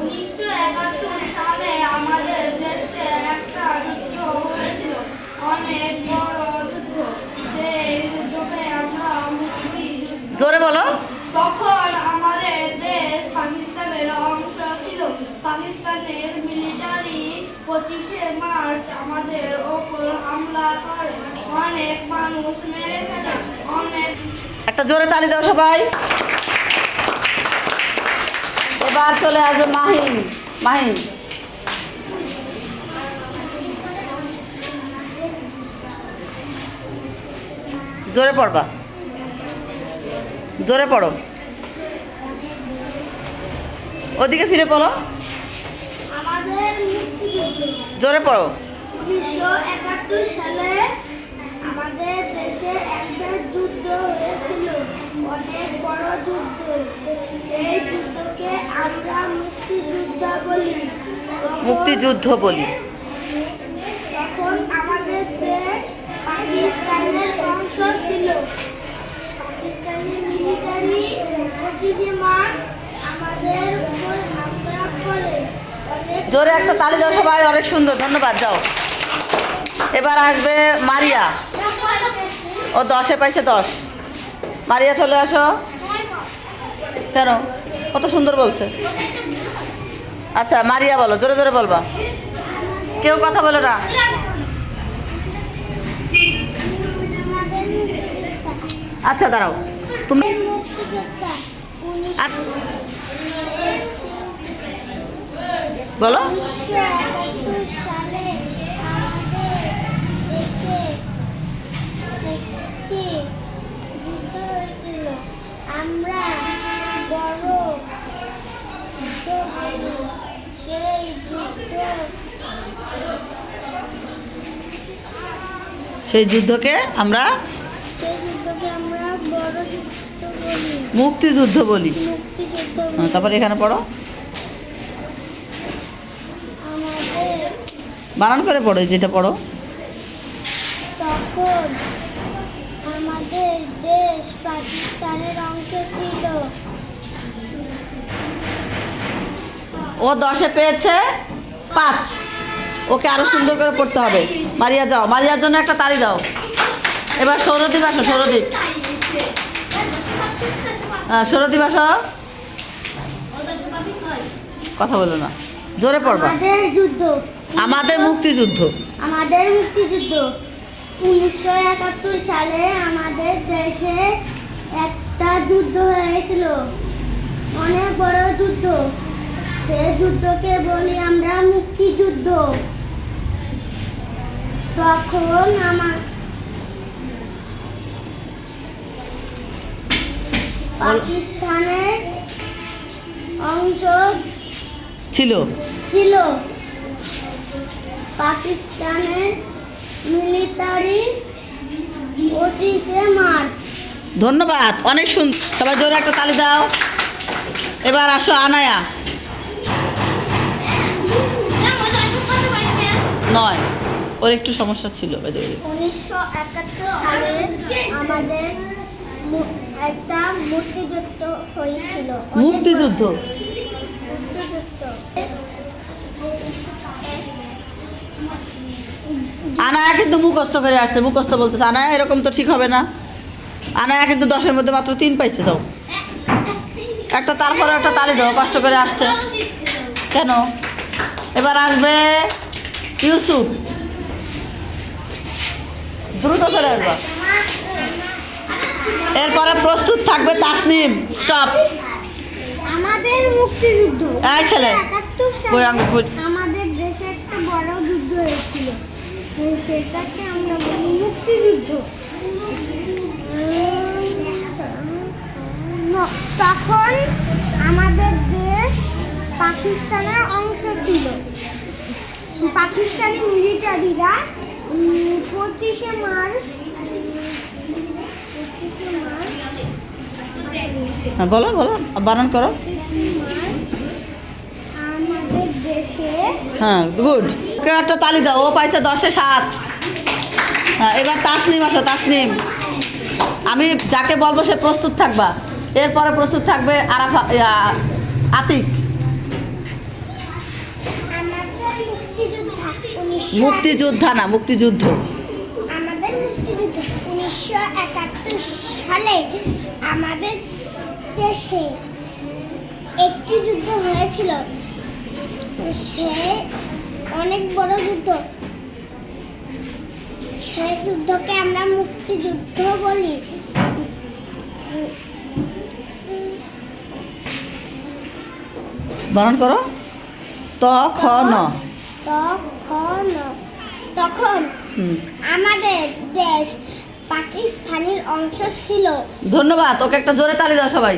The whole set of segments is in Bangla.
উনিশশো একাত্তর সালে আমাদের দেশে একটা যুদ্ধ হয়েছিল। অনেক বড় যুদ্ধ। সেই যুদ্ধে আমরা জোরে বলো। তখন আমাদের দেশ পাকিস্তানের অংশ ছিল। পাকিস্তানের মিলিটারি পঁচিশে মার্চ আমাদের ওপর হামলা করে। অনেক মানুষ মেরে ফেলে। অনেক একটা জোরে তালি দাও সবাই। এবার চলে আসবে মাহিন মাহিন। জোরে পড়বা। জোরে পড়ো। ওদিকে ফিরে পড়ো। জোরে পড়ো। উনিশশো একাত্তর সালে আমাদের দেশে একটা যুদ্ধ হয়েছিল। অনেক বড় যুদ্ধ সেই মুক্তিযুদ্ধ বলি। তখন- আমাদের দেশ পাকিস্তানের অংশ ছিল। মিলিটারি পঁচিশে মার্চ আমাদের উপর হামলা করে। জোরে একটা তালি দাও সবাই অনেক সুন্দর। ধন্যবাদ যাও। এবার আসবে মারিয়া। ও দশে পাইছে দশ। মারিয়া চলে আসো। কেন? কত সুন্দর বলছে। আচ্ছা মারিয়া বলো, জোরে জোরে বলবা। কেউ কথা বলো না। আচ্ছা দাঁড়াও। তুমি বলো উনিশশো একাত্তর সালে আমাদের দেশে একটি যুদ্ধ হয়েছিল আমরা বড় যুদ্ধ বলি সেই যুদ্ধ সেই যুদ্ধকে আমরা মুক্তিযুদ্ধ বলি। হ্যাঁ, তারপরে এখানে পড়ো। বানান করে পড়ো যেটা পড়ো। তখন আমাদের দেশ পাকিস্তানের অংশ ছিল। ও দশে পেয়েছে পাঁচ। ওকে আরও সুন্দর করে পড়তে হবে। মারিয়া যাও। মারিয়ার জন্য একটা তালি দাও। এবার সৌরদীপ আসো সৌরদীপ। হ্যাঁ, সৌরদীপ আসো। কথা বলো না। জোরে পড়বা। আমাদের যুদ্ধ। আমাদের মুক্তিযুদ্ধ। আমাদের মুক্তিযুদ্ধ। উনিশশো একাত্তর সালে আমাদের দেশে একটা যুদ্ধ হয়েছিল। অনেক বড় যুদ্ধ। সে যুদ্ধকে বলি আমরা মুক্তিযুদ্ধ। তখন আমার পাকিস্তানের অংশ ছিল। ছিল। পাকিস্তানের মিলিটারি পঁচিশে মার্চ। ধন্যবাদ অনেক সুন্দর সবাই জোরে একটা তালি দাও। এবার আসো আনায়া। নয়। ওর একটু সমস্যা ছিল উনিশশো একাত্তর সালে আমাদের একটা মুক্তিযুদ্ধ হয়েছিল। মুক্তিযুদ্ধ? আনায়া কিন্তু মুখস্থ করে আসছে মুখস্থ বলতেছে আনায়া এরকম তো ঠিক হবে না। আনায়া কিন্তু দশের মধ্যে মাত্র তিন পাইছে দাও একটা তারপরে একটা তালি দাও কষ্ট করে আসছে। কেন? এবার আসবে ইউসুফ। দ্রুত করে আসবা এরপরে প্রস্তুত থাকবে তাসনিম। স্টপ। আমাদের মুক্তিযুদ্ধ। এই ছেলে, বই আমাদের দেশে একটা বড় যুদ্ধ হয়েছিল। সেটাকে আমরা বলি মুক্তিযুদ্ধ। তখন আমাদের দেশ পাকিস্তানের অংশ ছিল। পাকিস্তানি মিলিটারিরা পঁচিশে মার্চ। হ্যাঁ বলো বলো বানান করো। হ্যাঁ গুড। ওকে একটা তালি দাও ও পাইছে দশে সাত। হ্যাঁ এবার তাসনিম আসো তাসনিম। আমি যাকে বলব সে প্রস্তুত থাকবা। এরপরে প্রস্তুত থাকবে আরাফা আতিক। মুক্তিযোদ্ধা না মুক্তিযুদ্ধ। আমাদের মুক্তিযুদ্ধ উনিশশো একাত্তর সালে আমাদের দেশে একটি যুদ্ধ হয়েছিল। সে অনেক বড় যুদ্ধ। সেই যুদ্ধকে আমরা মুক্তিযুদ্ধ বলি। বরণ করো। তখন তখন তখন আমাদের দেশ পাকিস্তানের অংশ ছিল। ধন্যবাদ ওকে একটা জোরে তালি দাও সবাই।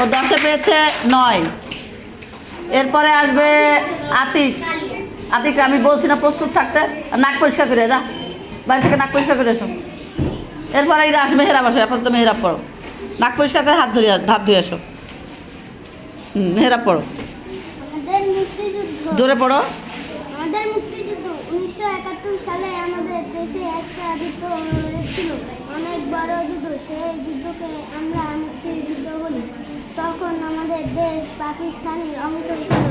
ও দশে পেয়েছে নয়। এরপরে আসবে আতিক। আতিক আমি বলছি না প্রস্তুত থাকতে নাক পরিষ্কার করে যা। বাড়ি থেকে নাক পরিষ্কার করে এসো এরপরে এরা আসবে মেহেরাব আসো এখন তো মেহেরাব পড়ো। নাক পরিষ্কার করে হাত ধরে হাত ধুয়ে আসো। হুম মেহেরাব পড়ো। জোরে পড়ো। আমাদের মুক্তিযুদ্ধ উনিশশো একাত্তর সালে আমাদের দেশে একটা যুদ্ধ হয়েছিল। অনেক বড় যুদ্ধ সেই যুদ্ধকে আমরা মুক্তিযুদ্ধ বলি। তখন আমাদের দেশ পাকিস্তানের অংশ ছিল।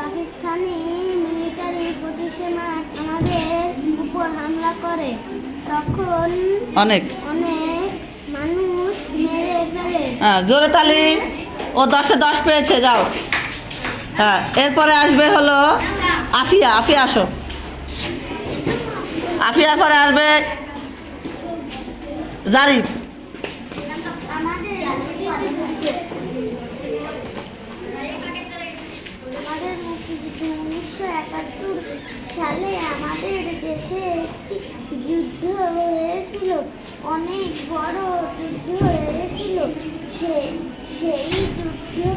পাকিস্তানি মিলিটারি পঁচিশে মার্চ আমাদের উপর হামলা করে। তখন অনেক। অনেক মানুষ মেরে ফেলে। হ্যাঁ জোরে তালি। ও দশে দশ পেয়েছে যাও। হ্যাঁ এরপরে আসবে হলো আফিয়া আফিয়া আসো। আফিয়ার পরে আসবে জারিফ। সালে আমাদের দেশে একটি যুদ্ধ হয়েছিল অনেক বড় যুদ্ধ হয়েছিল। সে সেই যুদ্ধকে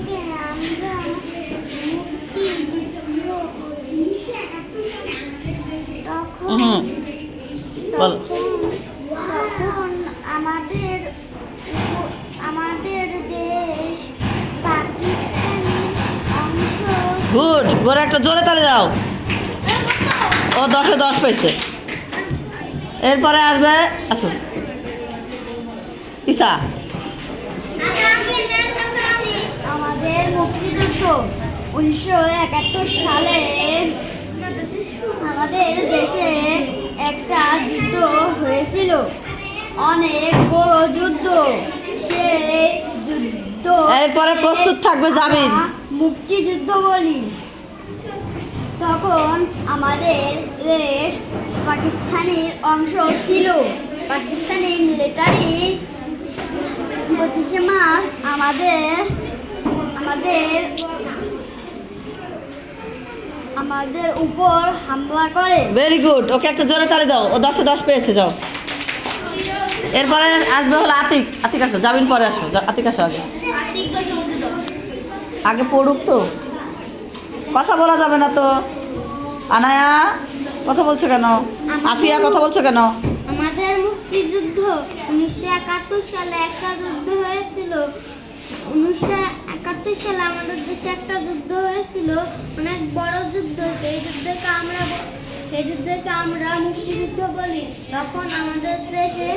হুম বলো। তখন তখন আমাদের আমাদের দেশ গুড গোরে একটা জোরে তালি দাও। ও দশে দশ পেয়েছে। এরপরে আসবে আসুন ইসা আমাদের মুক্তিযুদ্ধ উনিশশো একাত্তর সালে আমাদের দেশে একটা যুদ্ধ হয়েছিল। অনেক বড় যুদ্ধ। সেই যুদ্ধ এরপরে প্রস্তুত থাকবে জামিন। মুক্তিযুদ্ধ বলি। তখন আমাদের দেশ পাকিস্তানের অংশ ছিল। পাকিস্তানের মিলিটারি পঁচিশে মার্চ আমাদের আমাদের আমাদের উপর হামলা করে। ভেরি গুড ওকে একটা জোরে তালি দাও। ও দশে দশ পেয়েছে যাও। এরপরে আসবে হলো আতিক। আতিক আসো জামিন পরে আসো। আতিক আসো আগে। আগে পড়ুক তো। কথা বলা যাবে না তো। আনায়া কথা বলছো কেন? আফিয়া কথা বলছো কেন? আমাদের মুক্তিযুদ্ধ উনিশশো একাত্তর সালে একটা যুদ্ধ হয়েছিল। উনিশশো একাত্তর সালে আমাদের দেশে একটা যুদ্ধ হয়েছিল অনেক বড় যুদ্ধ। সেই যুদ্ধকে আমরা সেই যুদ্ধকে আমরা মুক্তিযুদ্ধ বলি। তখন আমাদের দেশে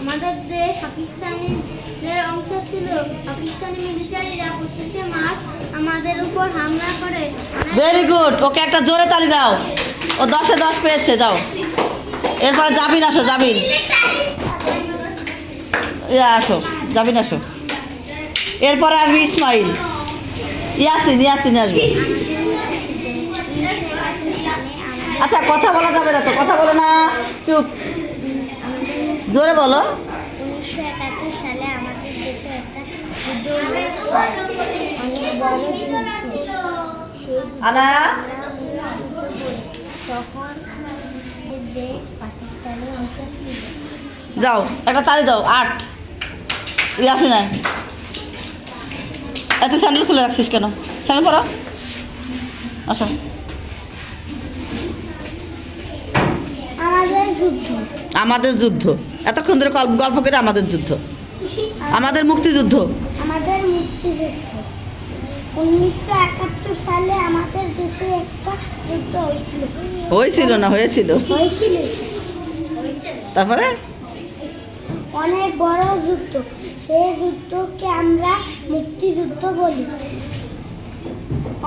আমাদের দেশ পাকিস্তানিদের অংশ ছিল। পাকিস্তানি মিলিটারিরা পঁচিশে মার্চ আমাদের উপর হামলা করে। ভেরি গুড ওকে একটা জোরে তালি দাও। ও দশে দশ পেয়েছে যাও। এরপরে জামিন আসো ইয়া আসো। জামিন আসো। এরপরে আসবে ইসমাইল। ইয়াসিন ইয়াসিন আসবে। আচ্ছা কথা বলা যাবে না তো, কথা বলো না। চুপ। জোরে বলো। সালে একটা আনা। যাও, একটা তালি দাও, আট। ইয়াসিন এত স্যান্ডেল খুলে রাখছিস কেন? স্যান্ডেল পরো? আসো। আমাদের যুদ্ধ। আমাদের যুদ্ধ। এতক্ষণ ধরে গল্প গল্প করে আমাদের যুদ্ধ। আমাদের মুক্তিযুদ্ধ। আমাদের মুক্তিযুদ্ধ। উনিশশো একাত্তর সালে আমাদের দেশে একটা যুদ্ধ হয়েছিল। হয়েছিল না হয়েছিল। হয়েছিল। তারপরে? অনেক বড় যুদ্ধ। সেই যুদ্ধকে আমরা মুক্তিযুদ্ধ বলি।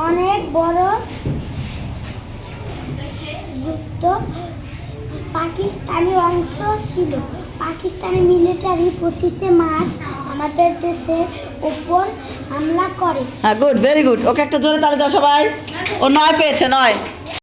অনেক বড় যুদ্ধ পাকিস্তানি অংশ ছিল। পাকিস্তানি মিলিটারি পঁচিশে মার্চ আমাদের দেশের ওপর হামলা করে। হ্যাঁ গুড ভেরি গুড ওকে একটা জোরে তালি দাও সবাই। ও নয় পেয়েছে, নয়।